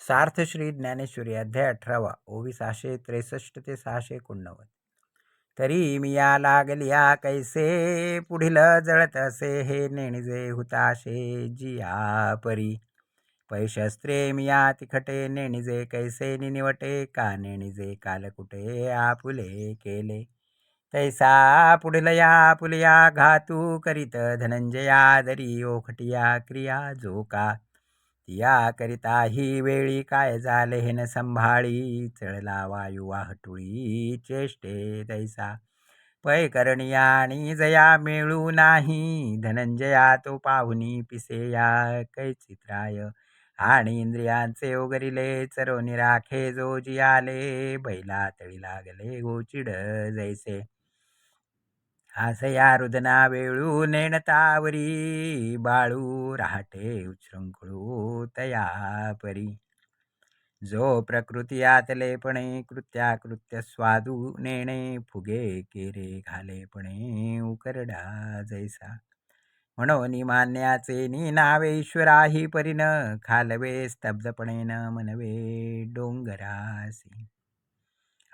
सार्थ श्री ज्ञानेश्वरी अध्याय अठरावा ओवी सहाशे त्रेसष्ट ते सहाशे एकोणनव्वद. तरी मिया लागलिया कैसे? पुढील जळत असे हे नेणजे हुताशे जिया परी. पैशस्त्रे मिया तिखटे नेणिजे कैसे? निनिवटे का? नेणिजे काल कुठे? आपुले केले. तैसा पुढील या पुलया घातू करीत धनंजया दरी ओखटिया क्रिया जो का याकरिता ही वेळी काय झाले हेन संभाळी. चळला वायू वाहटुळी चेष्टे तैसा. पै करणिया आणि जया मिळू नाही. धनंजया तो पाहुनी पिसेया कैचित्राय. आणि इंद्रियांचे उगरिले चरो निराखे जो जियाले. बैला तळी लागले गोचिड जैसे. आसया रुदना वेळू नेणतावरी बाळू राहटे उच्छृंखळू तया परी जो प्रकृती आतलेपणे कृत्याकृत्य स्वादू नेणे फुगे केरे घालेपणे उकरडा जैसा. म्हणून मान्याचे नी नावे ईश्वराही परिन खालवे स्तब्धपणेन मनवे डोंगरासी.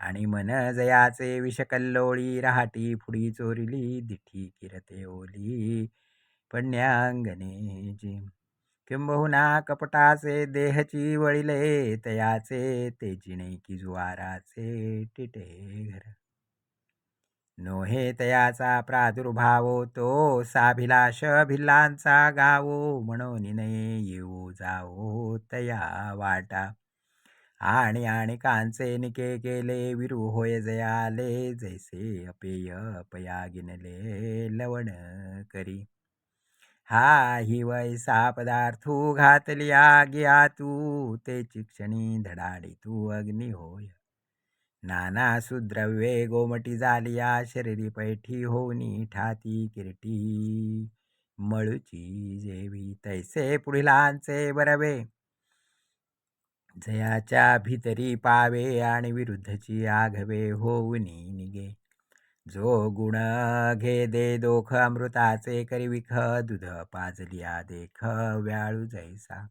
आणि मन जयाचे विषकल्लोळी राहाटी फुडी चोरिली दिठी किरते ओली पण्यांगणे जी. किंबहुना कपटाचे देहची वळिले तयाचे तेजिणे की जुवाराचे टिटे घर. नोहे तयाचा प्रादुर्भावो तो साभिलाष भिल्लांचा गावो म्हणून नये येऊ जावो तया वाटा. आणि आणि कांचे निके केले विरू होय जयाले जैसे अपेय अपया गिनले लवण करी. हा हि वैसा पदार्थू घातलिया गिया तू ते चिक्षणी धडाडी तू अग्नी होय. नाना सुद्रव्ये गोमटी झालिया शरीरी पैठी होनी ठाती किरटी. मळूची जेवी तैसे पुढिलांचे बरवे. जयाच्या भितरी पावे आणि विरुद्धची आघवे होऊनी निगे जो गुण घे दे दोख अमृताचे करी विख दुध पाजलिया देख व्याळू जैसा.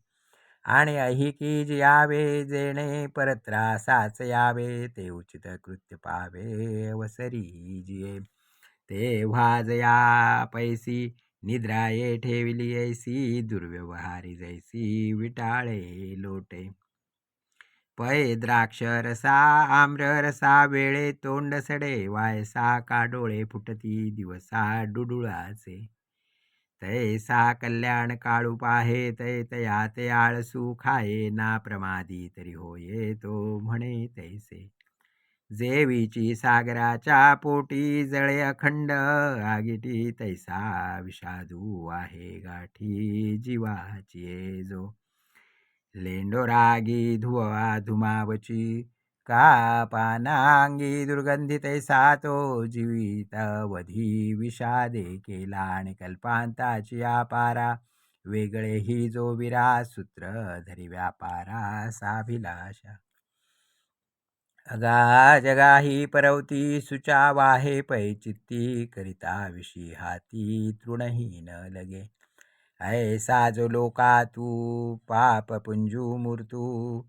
आणि अहिकी जियावे जेणे परत्रासाच यावे ते उचित कृत्य पावे वसरी जिये. तेव्हा जया पैसी निद्राये ठेविली ऐसी दुर्व्यवहारी जैसी विटाळे लोटे. पै द्राक्ष रसा आम्र रसा वेळे तोंड सडे वायसा का डोळे फुटती दिवसा डुडुळाचे. तैसा कल्याण काळू पाहे तै तया ते आळसू खाये ना प्रमादी तरी होये तो म्हणे तैसे. जेवीची सागराच्या पोटी जळे अखंड आगिटी तैसा विषादू आहे गाठी जीवाची जो. लेंडोरागी धुवा धुमावची का पानांगी दुर्गंधी तैसा तो जीवित वधी विषादे केला आणि कल्पांताची आपारा. वेगळे ही जो विरा सूत्र धरी व्यापारा साभिलाषा. अगा जगा ही परवती सुचा वाहे पै चित्ती करिता विषी हाती तृणहीन लगे. ऐसा जो लोका तू पाप पुंजू मूर्तू।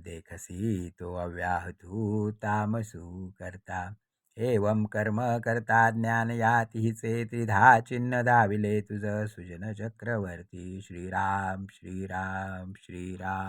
देखसी तो अव्याहतू तामसू करता। एवं कर्म करता ज्ञान यातीचे त्रिधा चिन्ह दाविले तुझ सुजन चक्रवर्ती। श्रीराम श्रीराम श्रीराम।